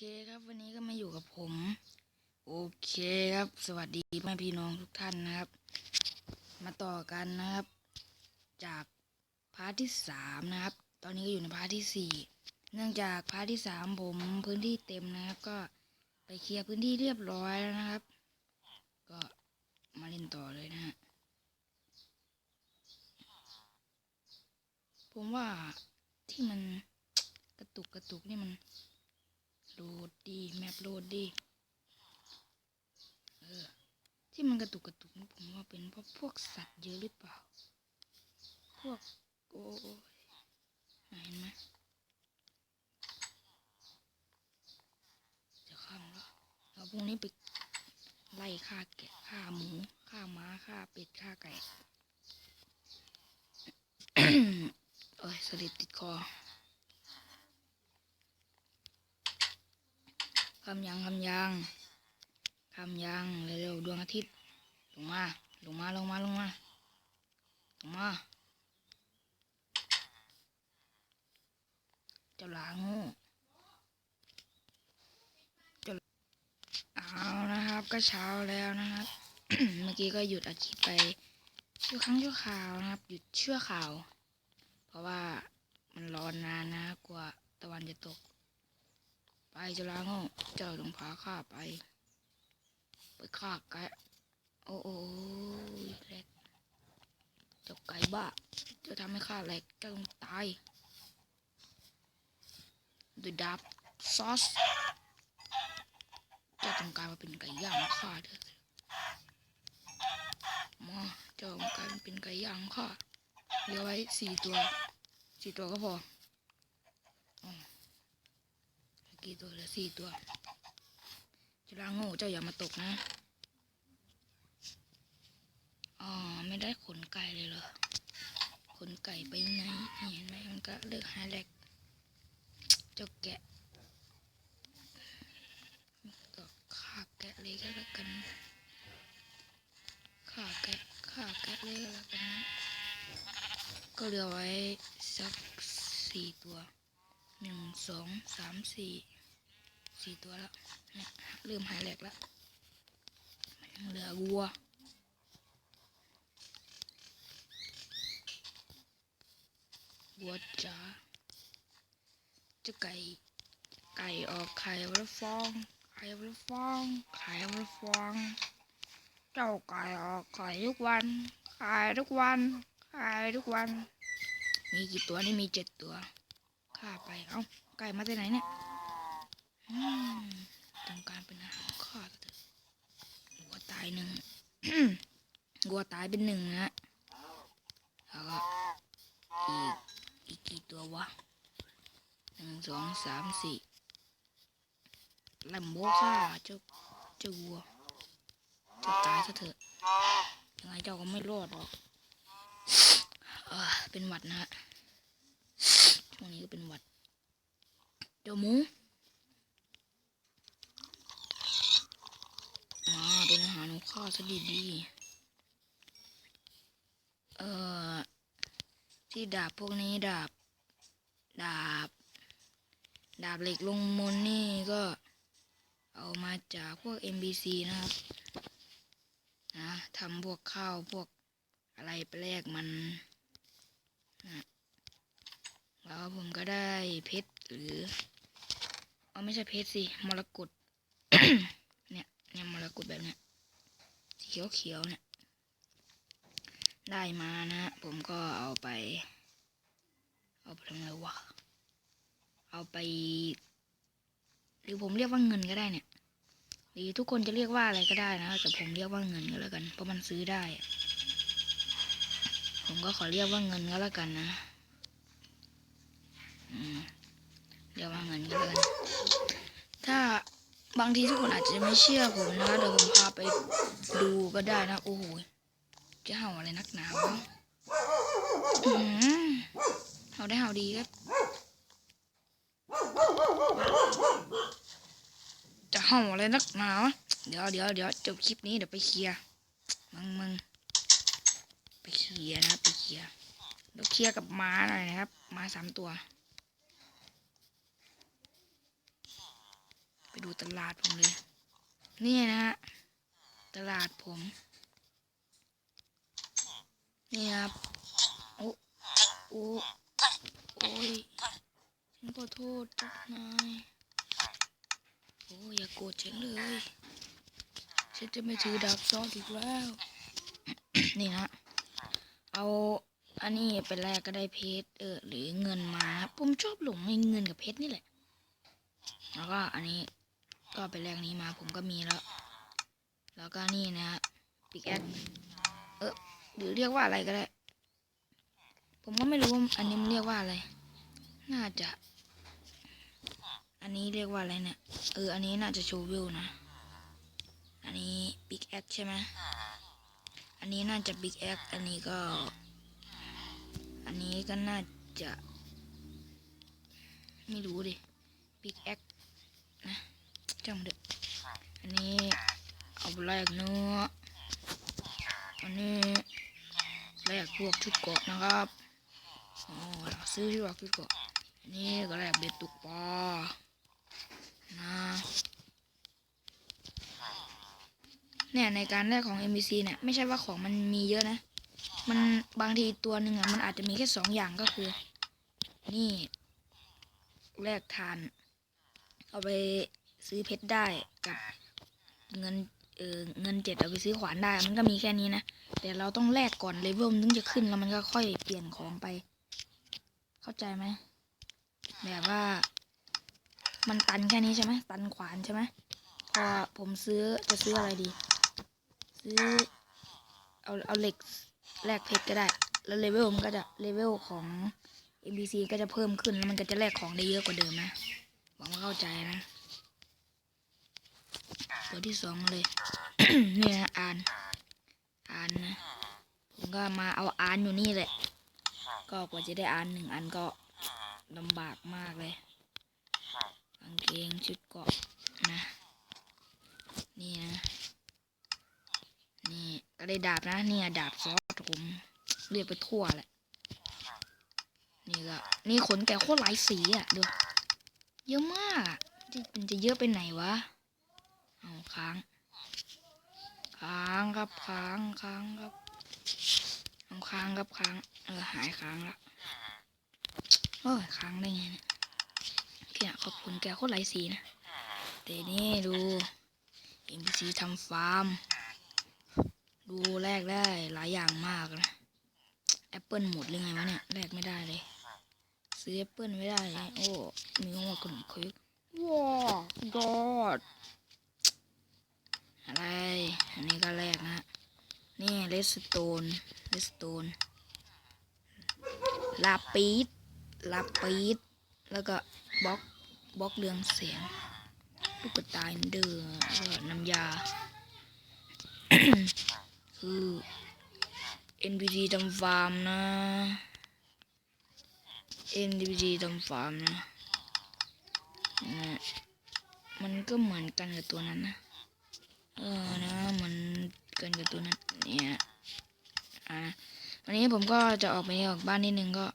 เคครับวันนี้ก็มาอยู่กับผม โอเคครับ สวัสดีแม่พี่น้องทุกท่านนะครับ มาต่อกันนะครับ จากพาร์ทที่สามนะครับ ตอนนี้ก็อยู่ในพาร์ทที่สี่เนื่องจากพาร์ทที่สามผมพื้นที่เต็มนะครับ ก็ไปเคลียร์พื้นที่เรียบร้อยแล้วนะครับ ก็มาเล่นต่อเลยนะฮะผมว่าที่มันกระตุกกระตุกนี่มัน โหลดดีแมปโหลดดีเออที่มันกระตุกกระตุกนี่ผมว่าเป็นเพราะพวกสัตว์เยอะหรือเปล่า พวกโอ้ยเห็นไหมจะข้ามแล้วแล้วพรุ่งนี้ไปไล่ฆ่าแกะฆ่าหมูฆ่าม้าฆ่าเป็ดฆ่าไก่โอ้ยสลิดติดคอ คำยังคำยังคำยังเร็วๆดวงอาทิตย์ลงมาลงมาลงมาลงมาลงมาเจ้าหลางูเจ้าเอานะครับ ก็เช้าแล้วนะครับเมื่อกี้ก็หยุดอาทิตย์ไปชั่วครั้งชั่วคราวนะครับ หยุดชั่วคราว เพราะว่ามันร้อนนานนะกว่าตะวันจะตก ไปเจ้าลาโง่เจ้าต้องพาข้าไป ไปฆ่าไก่โอ้โอ้ยแหลกเจ้าไก่บ้าเจะทำให้ข้าแหลกเจ้าต้องตายด้วยดาบซอสเจ้าต้องกลายมาเป็นไก่ย่างข้าเถอะมาเจ้าต้องกลายเป็นไก่ย่างข้าเหลือไว้สี่ตัวสี่ตัวก็พอ กี่ตัวเหลือสี่ตัวจะลาโง่เจ้าอย่ามาตกนะ อ๋อ ไม่ได้ขนไก่เลยเหรอ ขนไก่ไปไหนเห็นไหมมันก็เลือกหาแหลกเจ้าแกะก็ฆ่าแกะเลยก็แล้วกันฆ่าแกะฆ่าแกะเลยก็แล้วกันนะก็เหลือไว้สักสี่ตัว หนึ่งสองสามสี่สี่ตัวแล้วเนี่ยเริ่มหายแหลกแล้วเหลือวัววัวจ๋าเจะไก่ไก่ออกไข่วันละฟองไข่วันละฟองไข่วันละฟอง เจ้าไก่ออกไข่ทุกวันไข่ทุกวันไข่ทุกวัน มีกี่ตัวนี่มีเจ็ดตัว ฆ่าไป เอ้า ไก่มาจากไหนเนี่ยต้องการเป็นอาหารข้าเถอะวัวตายหนึ่งวัวตายเป็นหนึ่งนะแล้วก็อีกอีกกี่ตัววะหนึ่งสองสามสี่แลมโบฆ่าเจ้าเจ้าวัวเจะตายซะเถอะยังไงเจ้าก็ไม่รอดหรอกเออเป็นหวัดนะฮะ วงนี้ก็เป็นหวัดเจ้าหมูมาเป็นอาหารของข้าซะดีๆเอ่อ ที่ดาบพวกนี้ดาบ ดาบ ดาบเหล็กลงมนนี่ก็เอามาจากพวก MBC นะครับ นะทำพวกข้าวพวกอะไรไปแลกมันนะ แล้วผมก็ได้เพชรหรือเอาไม่ใช่เพชรสิมรกตเนี่ยเนี่ยมรกตแบบเนี้ยสีเขียวเขียวเนี่ย ได้มานะผมก็เอาไป เอาไปทำอะไรวะเอาไป หรือผมเรียกว่าเงินก็ได้เนี่ยหรือทุกคนจะเรียกว่าอะไรก็ได้นะแต่ผมเรียกว่าเงินก็แล้วกันเพราะมันซื้อได้ ผมก็ขอเรียกว่าเงินก็แล้วกันนะ เดี๋ยวว่าเงินก็แล้วกันถ้าบางทีทุกคนอาจจะไม่เชื่อผมนะเดี๋ยวผมพาไปดูก็ได้นะ โอ้โหจะเห่าอะไรนักหนาวะเห่าได้เห่าดีครับจะเห่าอะไรนักหนาวะเดี๋ยวเดี๋ยวเดี๋ยวจบคลิปนี้เดี๋ยวไปเคลียร์มึงมึงไปเคลียร์นะไปเคลียร์เดี๋ยวเคลียร์กับม้าหน่อยนะครับม้าสามตัว ดูตลาดผมเลย นี่นะฮะ ตลาดผม นี่ครับ โอ้โอ้โอ้ยฉันขอโทษครับนายโอ้ยอย่าโกรธฉันเลย ฉันจะไม่ถือดาบซ้อนอีกแล้ว นี่นะ เอาอันนี้ไปแลกก็ได้เพชรเออหรือเงินมาครับผมชอบหลงในเงินกับเพชรนี่แหละ แล้วก็อันนี้ ก็ไปแลกนี้มาผมก็มีแล้ว แล้วก็นี่นะฮะปิกแอคเออหรือเรียกว่าอะไรก็ได้ ผมก็ไม่รู้ว่าอันนี้มันเรียกว่าอะไร น่าจะ อันนี้เรียกว่าอะไรเนี่ย เออ อันนี้น่าจะโชว์วิวนะ อันนี้บิ๊กแอคใช่ไหมอันนี้น่าจะบิ๊กแอคอันนี้ก็ อันนี้ก็น่าจะ ไม่รู้ดิบิ๊กแอค จังเด็กอันนี้เอาแลกเนื้ออันนี้แลกพวกชุดเกาะนะครับอ๋อเราซื้อชุดเกาะชุดเกาะอันนี้ก็แลกเบ็ดตกปลานะเนี่ยในการแรกของ NPC เนี่ยไม่ใช่ว่าของมันมีเยอะนะ มันบางทีตัวหนึ่งอะมันอาจจะมีแค่สองอย่างก็คือ นี่แลกทาน เอาไป ซื้อเพชรได้กับเงินเออเงินเจ็ดเอาไปซื้อขวานได้ มันก็มีแค่นี้นะ แต่เราต้องแลกก่อนเลเวลมันถึงจะขึ้นแล้วมันก็ค่อยเปลี่ยนของไป เข้าใจไหมแบบว่า มันตันแค่นี้ใช่ไหมตันขวานใช่ไหมพอผมซื้อจะซื้ออะไรดี ซื้อ เอาเอาเหล็กแลกเพชรก็ได้ แล้วเลเวลมันก็จะเลเวลของ NPC ก็จะเพิ่มขึ้นแล้วมันก็จะแลกของได้เยอะกว่าเดิมนะหวังว่าเข้าใจนะ ตัวที่สองเลย นี่นะอ่าน อ่านนะ ผมก็มาเอาอ่านอยู่นี่แหละ ก็กว่าจะได้อ่านหนึ่งอันก็ลำบากมากเลยกางเกงชุดเกราะนะ นี่นะ นี่ก็ได้ดาบนะ เนี่ยดาบซอสผมเรียกไปทั่วแหละ นี่ก็ นี่ขนแกะโคตรหลายสีอะดู เยอะมากอะจะมันจะเยอะไปไหนวะเอา ค้าง ค้างครับค้างค้างครับเอาค้างครับค้าง เออหายค้างละโอ้ยค้างได้ไงเนี่ยแกะขอบคุณแกโคตรหลายสีนะแต่นี่ดู NPC ทำฟาร์ม ดูแลกได้หลายอย่างมากนะแอปเปิลหมดหรือไงวะเนี่ยแลกไม่ได้เลย ซื้อแอปเปิลไม่ได้เลยโอ้มีหัวขนมเค้กว้าวยอด ไรอันนี้ก็แลกนะ นี่เลสโตนเลสโตนลาปีดลาปีดแล้วก็บล็อกบล็อกเรืองเสียงลูกตาอินเดอร์แล้วก็น้ำยา คือ NPT ทำฟาร์มนะ NPT ทำฟาร์มนะนะมันก็เหมือนกันกับตัวนั้นนะ เออนะเหมือนกันกับตัวนั้นเนี่ยอะวัน นี้ผมก็จะออกไปออกบ้านนิดนึงก็